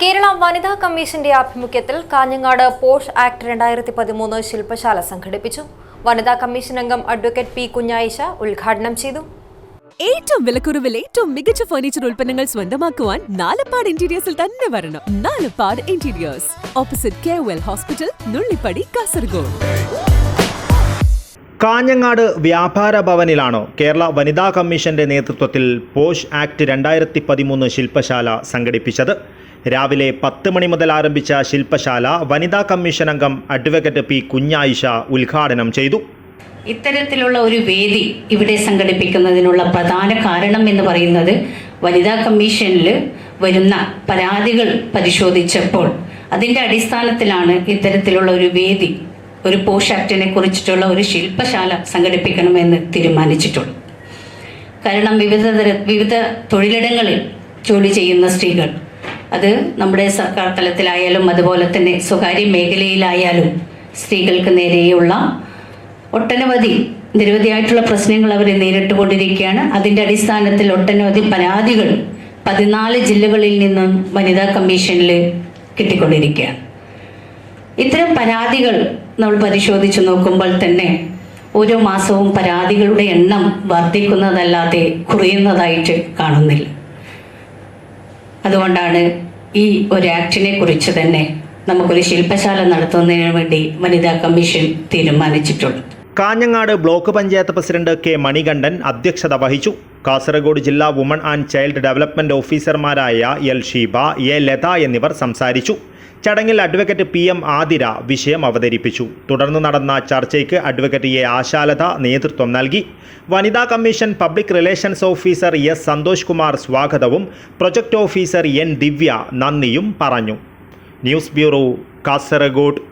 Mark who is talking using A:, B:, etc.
A: കേരള വനിതാ കമ്മീഷന്റെ ആഭിമുഖ്യത്തിൽ കാഞ്ഞങ്ങാട് പോഷ് ആക്ട് രണ്ടായിരത്തി പതിമൂന്ന് ശില്പശാല സംഘടിപ്പിച്ചു. വനിതാ കമ്മീഷൻ അംഗം അഡ്വക്കേറ്റ് പി കുഞ്ഞായിഷ ഉദ്ഘാടനം ചെയ്തു.
B: ഏറ്റവും വിലക്കുറവിൽ ഏറ്റവും മികച്ച ഫർണിച്ചർ ഉൽപ്പന്നങ്ങൾ സ്വന്തമാക്കുവാൻ നാലപ്പാട് ഇന്റീരിയേഴ്സിൽ തന്നെ വരണം. Nalappad interiors opposite K well hospital Nullippady Kasaragod.
C: Kanhangad വ്യാപാര ഭവനിലാണ് കേരള വനിതാ കമ്മീഷന്റെ നേതൃത്വത്തിൽ പോഷ് ആക്ട് രണ്ടായിരത്തി പതിമൂന്ന് ശില്പശാല സംഘടിപ്പിച്ചത്. രാവിലെ പത്ത് മണി മുതൽ ആരംഭിച്ച ശില്പശാല വനിതാ കമ്മീഷൻ അംഗം അഡ്വക്കേറ്റ് പി കുഞ്ഞായിഷ ഉദ്ഘാടനം ചെയ്തു.
D: ഇത്തരത്തിലുള്ള ഒരു വേദി ഇവിടെ സംഘടിപ്പിക്കുന്നതിനുള്ള പ്രധാന കാരണം എന്ന് പറയുന്നത് വനിതാ കമ്മീഷനിൽ വരുന്ന പരാതികൾ പരിശോധിച്ചപ്പോൾ അതിന്റെ അടിസ്ഥാനത്തിലാണ് ഇത്തരത്തിലുള്ള ഒരു വേദി ഒരു പോഷ് ആക്ടിനെ കുറിച്ചിട്ടുള്ള ഒരു ശില്പശാല സംഘടിപ്പിക്കണമെന്ന് തീരുമാനിച്ചിട്ടുള്ളത് കാരണം വിവിധ തര വിവിധ തൊഴിലിടങ്ങളിൽ ജോലി ചെയ്യുന്ന സ്ത്രീകൾ അത് നമ്മുടെ സർക്കാർ തലത്തിലായാലും അതുപോലെ തന്നെ സ്വകാര്യ മേഖലയിലായാലും സ്ത്രീകൾക്ക് നേരെയുള്ള ഒട്ടനവധി നിരവധിയായിട്ടുള്ള പ്രശ്നങ്ങൾ അവർ നേരിട്ടുകൊണ്ടിരിക്കുകയാണ്. അതിന്റെ അടിസ്ഥാനത്തിൽ ഒട്ടനവധി പരാതികൾ പതിനാല് ജില്ലകളിൽ നിന്നും വനിതാ കമ്മീഷനിൽ കിട്ടിക്കൊണ്ടിരിക്കുകയാണ്. ഇത്തരം പരാതികൾ നമ്മൾ പരിശോധിച്ചു നോക്കുമ്പോൾ തന്നെ ഓരോ മാസവും പരാതികളുടെ എണ്ണം വർദ്ധിക്കുന്നതല്ലാതെ കുറയുന്നതായിട്ട് കാണുന്നില്ല. അതുകൊണ്ടാണ് ഈ ഒരു ആക്ടിനെ കുറിച്ച് തന്നെ നമുക്കൊരു ശില്പശാല നടത്തുന്നതിന് വേണ്ടി വനിതാ കമ്മീഷൻ തീരുമാനിച്ചിട്ടുള്ളത്.
C: Kanhangad block panchayat president K Manikandan അധ്യക്ഷത വഹിച്ചു. കാസർഗോഡ് ജില്ലാ വുമൺ ആൻഡ് ചൈൽഡ് ഡെവലപ്മെന്റ് ഓഫീസർമാരായ എൽ ഷീബ എ ലത എന്നിവർ സംസാരിച്ചു. ചടങ്ങിൽ അഡ്വക്കേറ്റ് പി എം ആതിര വിഷയം അവതരിപ്പിച്ചു. തുടർന്ന് നടന്ന ചർച്ചയ്ക്ക് അഡ്വക്കേറ്റ് എ ആശാലത നേതൃത്വം നൽകി. വനിതാ commission public relations officer S Santhosh Kumar സ്വാഗതവും പ്രൊജക്ട് ഓഫീസർ എൻ ദിവ്യ നന്ദിയും പറഞ്ഞു. News bureau Kasaragod.